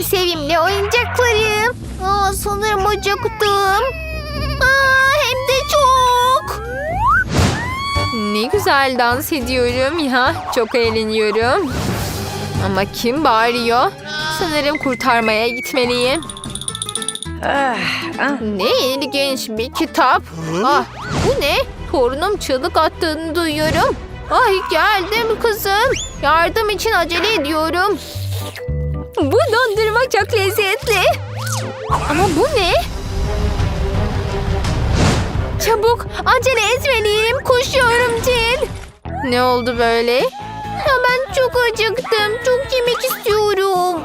Benim sevimli oyuncaklarım. Aa, sanırım acıktım. Aa, hem de çok. Ne güzel dans ediyorum ya. Çok eğleniyorum. Ama kim bağırıyor? Sanırım kurtarmaya gitmeliyim. Ne ilginç bir kitap. Ah, bu ne? Torunum çığlık attığını duyuyorum. Ay geldim kızım. Yardım için acele ediyorum. Bu dondurma çok lezzetli. Ama bu ne? Çabuk acele etmeliyim. Koşuyorum Cil. Ne oldu böyle? Ya ben çok acıktım. Çok yemek istiyorum.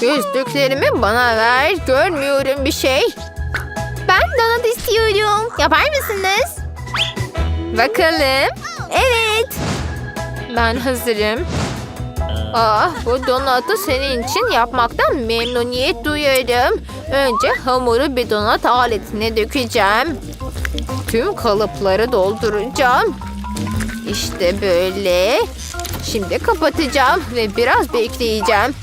Gözlüklerimi bana ver. Görmüyorum bir şey. Ben donut istiyorum. Yapar mısınız? Bakalım. Evet. Ben hazırım. Ah, bu donatı senin için yapmaktan memnuniyet duyarım. Önce hamuru bir donat aletine dökeceğim. Tüm kalıpları dolduracağım. İşte böyle. Şimdi kapatacağım ve biraz bekleyeceğim.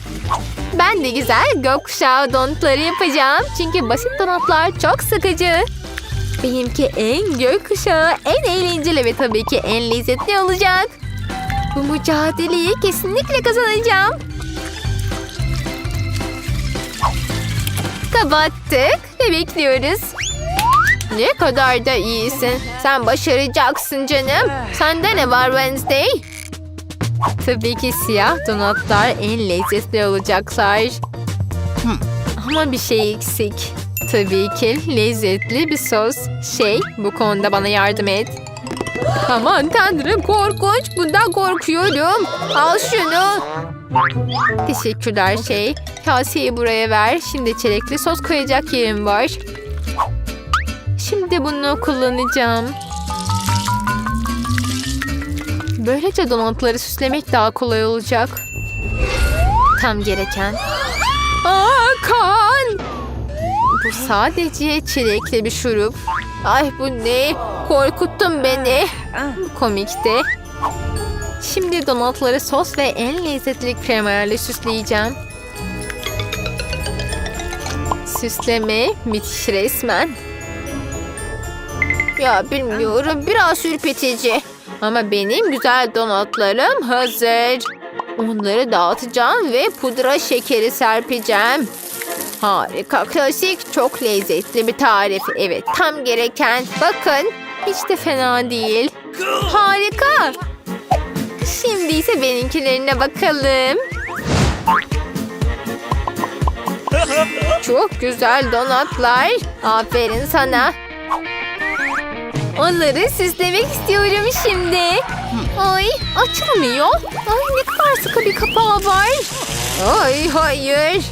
Ben de güzel gökkuşağı donutları yapacağım. Çünkü basit donatlar çok sıkıcı. Benimki en gökkuşağı, en eğlenceli ve tabii ki en lezzetli olacak. Bu mücadeleyi kesinlikle kazanacağım. Kapattık ve bekliyoruz. Ne kadar da iyisin. Sen başaracaksın canım. Sende ne var Wednesday? Tabii ki siyah donatlar en lezzetli olacaklar. Ama bir şey eksik. Tabii ki lezzetli bir sos. Şey, bu konuda bana yardım et. Aman tanrım korkunç. Bundan korkuyorum. Al şunu. Teşekkürler şey. Kaseyi buraya ver. Şimdi çilekli sos koyacak yerim var. Şimdi bunu kullanacağım. Böylece donatları süslemek daha kolay olacak. Tam gereken. Aa kan! Bu sadece çilekli bir şurup. Ay bu ne? Korkuttun beni. Bu komikti. Şimdi donatları sos ve en lezzetli kremayla süsleyeceğim. Süsleme müthiş resmen. Ya bilmiyorum biraz ürpetici. Ama benim güzel donatlarım hazır. Onları dağıtacağım ve pudra şekeri serpeceğim. Harika, klasik, çok lezzetli bir tarif. Evet, tam gereken. Bakın, hiç de fena değil. Harika. Şimdi ise benimkilerine bakalım. Çok güzel donatlar. Aferin sana. Onları süslemek istiyorum şimdi. Ay açılmıyor. Ay ne kadar sıkı bir kapağı var. Ay hayır.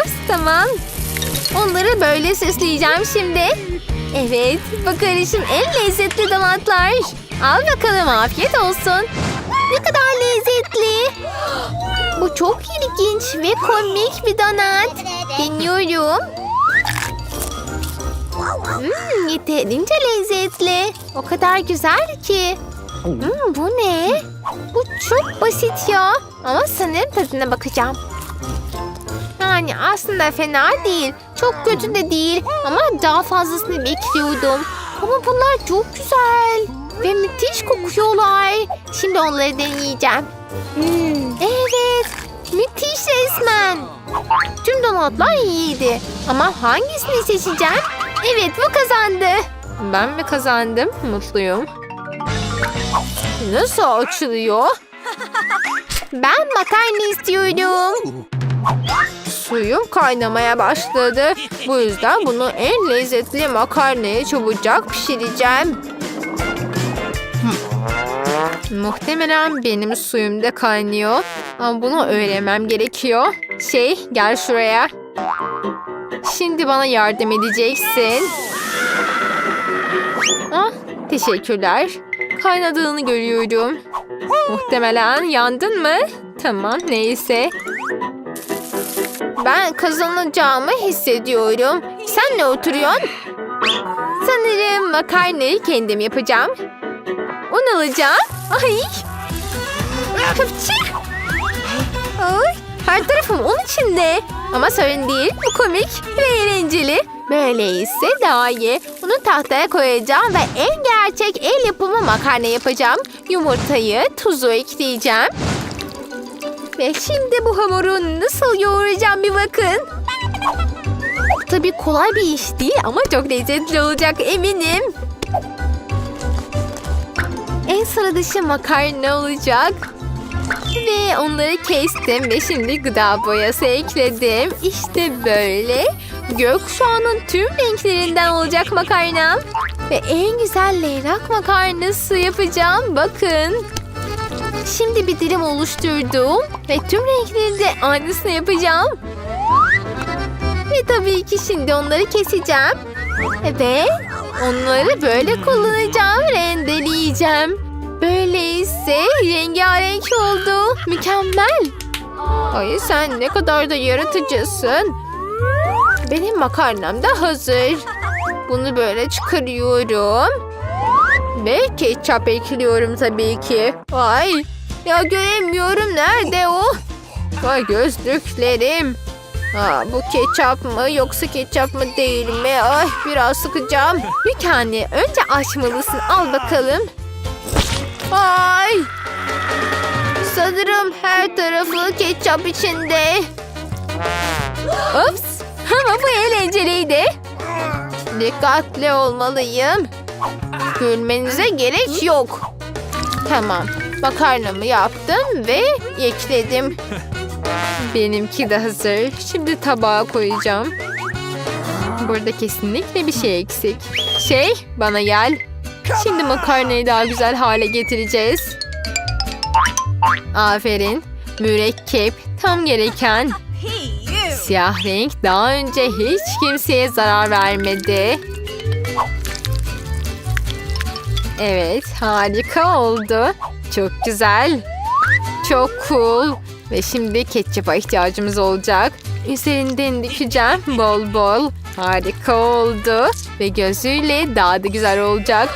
Öf tamam. Onları böyle süsleyeceğim şimdi. Evet bakarışım en lezzetli donatlar. Al bakalım afiyet olsun. Ne kadar lezzetli. Bu çok ilginç ve komik bir donat. Deniyorum. Hmm, yeterince lezzetli. O kadar güzel ki. Hmm, bu ne? Bu çok basit ya. Ama sanırım tadına bakacağım. Yani aslında fena değil. Çok kötü de değil. Ama daha fazlasını bekliyordum. Ama bunlar çok güzel. Ve müthiş kokuyorlar. Şimdi onları deneyeceğim. Hmm, evet. Müthiş resmen. Tüm donatlar iyiydi. Ama hangisini seçeceğim? Evet bu kazandı. Ben mi kazandım? Mutluyum. Nasıl açılıyor? Ben makarna istiyorum. Suyum kaynamaya başladı. Bu yüzden bunu en lezzetli makarnayı çabucak pişireceğim. Muhtemelen benim suyum da kaynıyor. Ama bunu öğrenmem gerekiyor. Şey gel şuraya. Şimdi bana yardım edeceksin. Ah, teşekkürler. Kaynadığını görüyorum. Muhtemelen yandın mı? Tamam neyse. Ben kazanacağımı hissediyorum. Sen ne oturuyorsun? Sanırım makarnayı kendim yapacağım. Un alacağım. Ay. Hıpçı. Ay, her tarafım un içinde. Ama sorun değil. Bu komik ve eğlenceli. Böyleyse daha iyi. Onu tahtaya koyacağım ve en gerçek el yapımı makarna yapacağım. Yumurtayı, tuzu ekleyeceğim. Ve şimdi bu hamuru nasıl yoğuracağım bir bakın. Tabii kolay bir iş değil ama çok lezzetli olacak eminim. En sıra dışı makarna olacak. Ve onları kestim ve şimdi gıda boyası ekledim. İşte böyle. Gökkuşağının tüm renklerinden olacak makarna. Ve en güzel leylak makarnası yapacağım. Bakın. Şimdi bir dilim oluşturdum. Ve tüm renkleri de aynısını yapacağım. Ve tabii ki şimdi onları keseceğim. Ve onları böyle kullanacağım. Rendeleyeceğim. Böyleyse rengarenk oldu. Mükemmel. Ay sen ne kadar da yaratıcısın. Benim makarnam da hazır. Bunu böyle çıkarıyorum. Ve ketçap ekliyorum tabii ki. Ay ya göremiyorum nerede o? Vay gözlüklerim. Aa, bu ketçap mı yoksa ketçap mı değil mi? Ay biraz sıkacağım. Bir tane önce açmalısın. Al bakalım. Ay! Sanırım her tarafı ketçap içinde. Ups! Ama bu eğlenceliydi. Dikkatli olmalıyım. Gülmenize gerek yok. Tamam. Makarnamı yaptım ve ekledim. Benimki de hazır. Şimdi tabağa koyacağım. Burada kesinlikle bir şey eksik. Şey, bana gel. Şimdi makarnayı daha güzel hale getireceğiz. Aferin. Mürekkep tam gereken. Siyah renk daha önce hiç kimseye zarar vermedi. Evet, harika oldu. Çok güzel. Çok cool. Ve şimdi ketçapa ihtiyacımız olacak. Üzerinden dökeceğim bol bol. Harika oldu. Ve gözüyle daha da güzel olacak.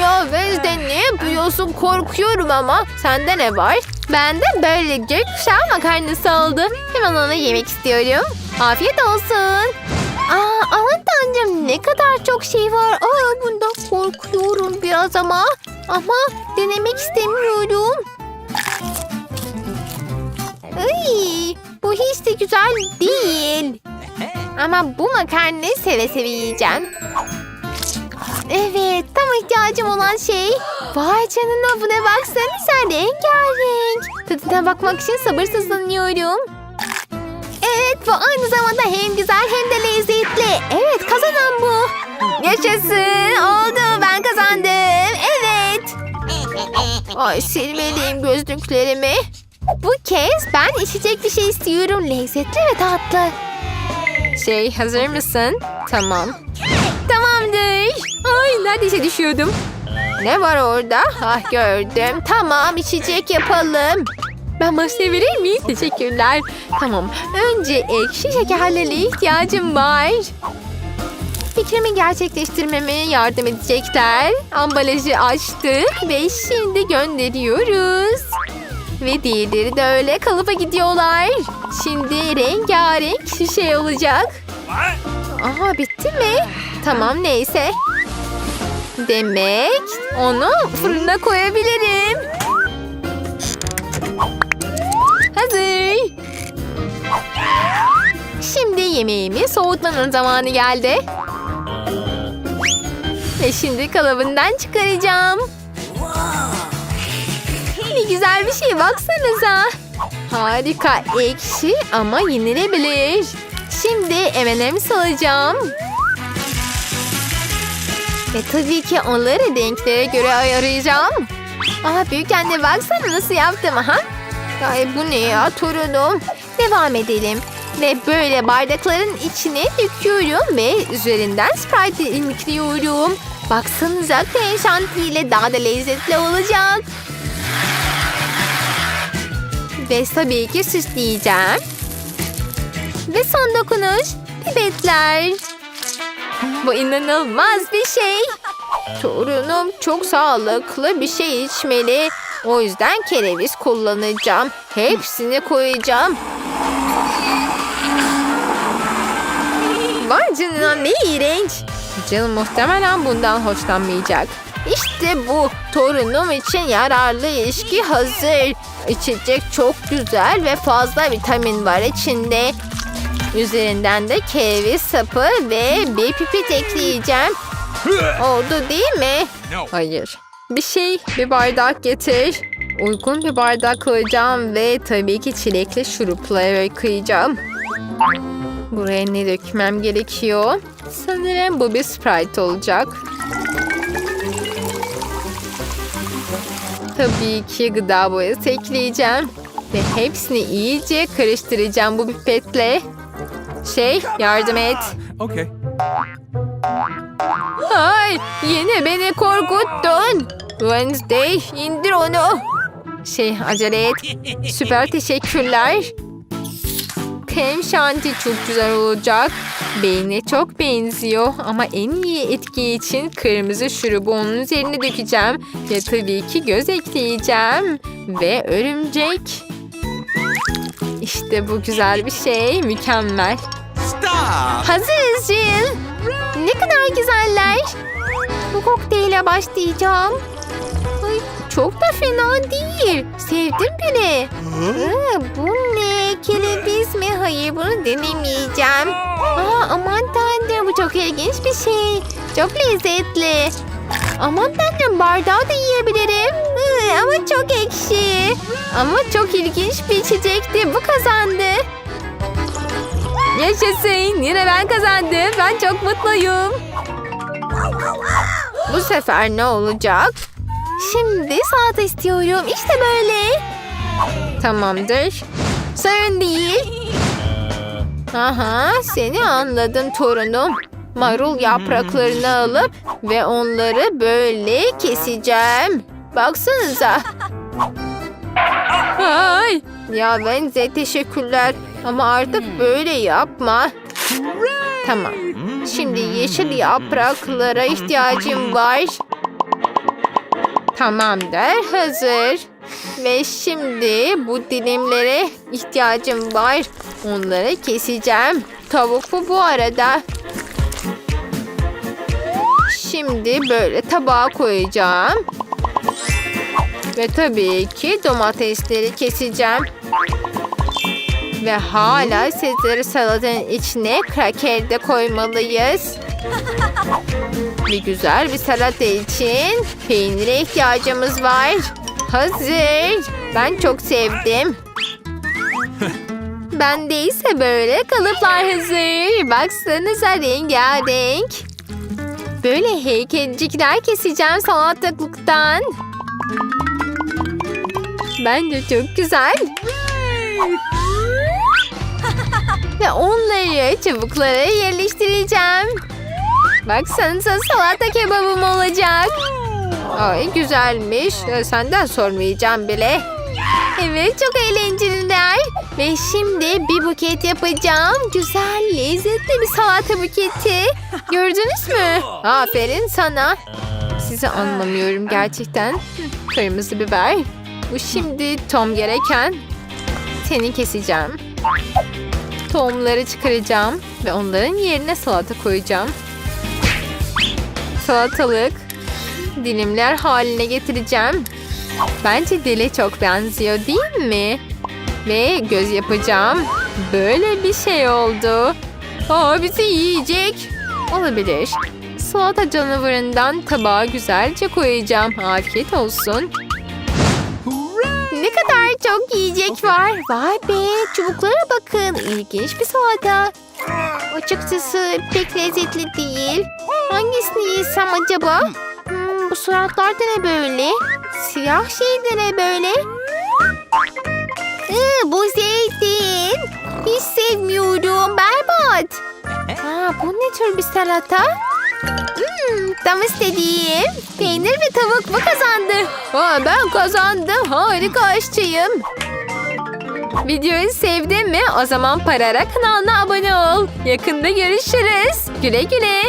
Ya Wednesday ne yapıyorsun? Korkuyorum ama. Sende ne var? Bende böyle gökkuşağı makarnası oldu. Hemen onu yemek istiyorum. Afiyet olsun. Aa, aman tanrım ne kadar çok şey var. Aa, bundan korkuyorum biraz ama. Ama denemek istemiyorum. Ay, bu hiç de güzel değil. Ama bu makarnayı seve seve yiyeceğim. Evet, tam ihtiyacım olan şey. Vay canına buna baksanıza rengarenk. Tadına bakmak için sabırsızlanıyorum. Evet, bu aynı zamanda hem güzel hem de lezzetli. Evet, kazanan bu. Yaşasın, oldu ben kazandım. Evet. Ay silmeliyim gözlüklerimi. Bu kez ben içecek bir şey istiyorum. Lezzetli ve tatlı. Şey hazır mısın? Tamam. Tamamdır. Neredeyse düşüyordum. Ne var orada? Ah gördüm. Tamam içecek yapalım. Ben masaya vereyim mi? Teşekkürler. Tamam. Önce ekşi şekerlere ihtiyacım var. Fikrimi gerçekleştirmeme yardım edecekler. Ambalajı açtık ve şimdi gönderiyoruz. Ve diğerleri de öyle kalıba gidiyorlar. Şimdi rengarenk şişe olacak. Aha bitti mi? Tamam neyse. Demek onu fırına koyabilirim. Hazır. Şimdi yemeğimi soğutmanın zamanı geldi. Ve şimdi kalıbından çıkaracağım. Ne güzel bir şey baksanıza. Harika ekşi ama yenilebilir. Şimdi M&M's alacağım. Ve tabii ki onları renklere göre ayarlayacağım. Aha büyük baksana nasıl yaptım aha. Ay bu ne ya torunum. Devam edelim. Ve böyle bardakların içine döküyorum ve üzerinden Sprite ekliyorum. Baksanıza krem şantiyle daha da lezzetli olacak. Ve tabii ki süsleyeceğim. Ve son dokunuş pipetler. Bu inanılmaz bir şey. Torunum çok sağlıklı bir şey içmeli. O yüzden kereviz kullanacağım. Hepsini koyacağım. Vay canına ne iğrenç. Canım muhtemelen bundan hoşlanmayacak. İşte bu. Torunum için yararlı ilişki hazır. İçecek çok güzel ve fazla vitamin var içinde. Üzerinden de kereviz sapı ve bir pipet ekleyeceğim. Oldu değil mi? Hayır. Bir şey, bir bardak getir. Uygun bir bardak koyacağım ve tabii ki çilekli şurupla kıyacağım. Buraya ne dökmem gerekiyor? Sanırım bu bir Sprite olacak. Tabii ki gıda boyası ekleyeceğim. Ve hepsini iyice karıştıracağım bu pipetle. Şey, yardım et. Okay. Ay, yine beni korkuttun. Wednesday, indir onu. Şey, acele et. Süper teşekkürler. Krem şanti çok güzel olacak. Beyne çok benziyor ama en iyi etki için kırmızı şurubu onun üzerine dökeceğim. Ve tabii ki göz ekleyeceğim. Ve örümcek. İşte bu güzel bir şey. Mükemmel. Stop! Hazırız Jill. Ne kadar güzeller. Bu kokteyle başlayacağım. Ay, çok da fena değil. Sevdim bile. Aa, bu ne? Kereviz mi? Hayır bunu denemeyeceğim. Aa, aman tanrım bu çok ilginç bir şey. Çok lezzetli. Aman tanrım bardağı da yiyebilirim. Ama çok ekşi. Ama çok ilginç bir içecekti. Bu kazandı. Yaşasın. Yine ben kazandım. Ben çok mutluyum. Bu sefer ne olacak? Şimdi salata istiyorum. İşte böyle. Tamamdır. Sorun değil. Aha seni anladım torunum. Marul yapraklarını alıp ve onları böyle keseceğim. Baksanıza. Ay, ya Venze teşekkürler ama artık böyle yapma. Tamam. Şimdi yeşil yapraklara ihtiyacım var. Tamamdır, hazır. Ve şimdi bu dilimlere ihtiyacım var. Onları keseceğim. Tavuk bu bu arada. Şimdi böyle tabağa koyacağım. Ve tabii ki domatesleri keseceğim. Ve hala Sezar salatanın içine kraker de koymalıyız. Ve güzel bir salata için peynire ihtiyacımız var. Hazır. Ben çok sevdim. Ben ise böyle kalıplar hazır. Baksanıza rengarenk. Böyle heykelcikler keseceğim salatalıktan. Bence çok güzel. Ve onları çubuklara yerleştireceğim. Baksanıza salata kebabım olacak. Ay güzelmiş. Ee, Senden sormayacağım bile. Evet çok eğlenceliler. Ve şimdi bir buket yapacağım. Güzel lezzetli bir salata buketi. Gördünüz mü? Aferin sana. Sizi anlamıyorum gerçekten. Kırmızı biber. Bu şimdi Tom gereken. Seni keseceğim. Tohumları çıkaracağım ve onların yerine salata koyacağım. Salatalık dilimler haline getireceğim. Bence dile çok benziyor değil mi? Ve göz yapacağım. Böyle bir şey oldu. Aa bizi yiyecek. Olabilir. Salata canavarından tabağa güzelce koyacağım. Afiyet olsun. Çok yiyecek var. Vay be çubuklara bakın. İlginç bir salata. Açıkçası pek lezzetli değil. Hangisini yesem acaba? Hmm, bu suratlar da ne böyle? Siyah şey de ne böyle? Ee, bu zeytin. Hiç sevmiyorum. Berbat. Aa, bu ne tür bir salata? Hmm, tam istediğim. Peynir ve tavuk mu kazandı? Aa, ben kazandım. Harika aşçıyım. Videoyu sevdin mi? O zaman Parara kanalına abone ol. Yakında görüşürüz. Güle güle.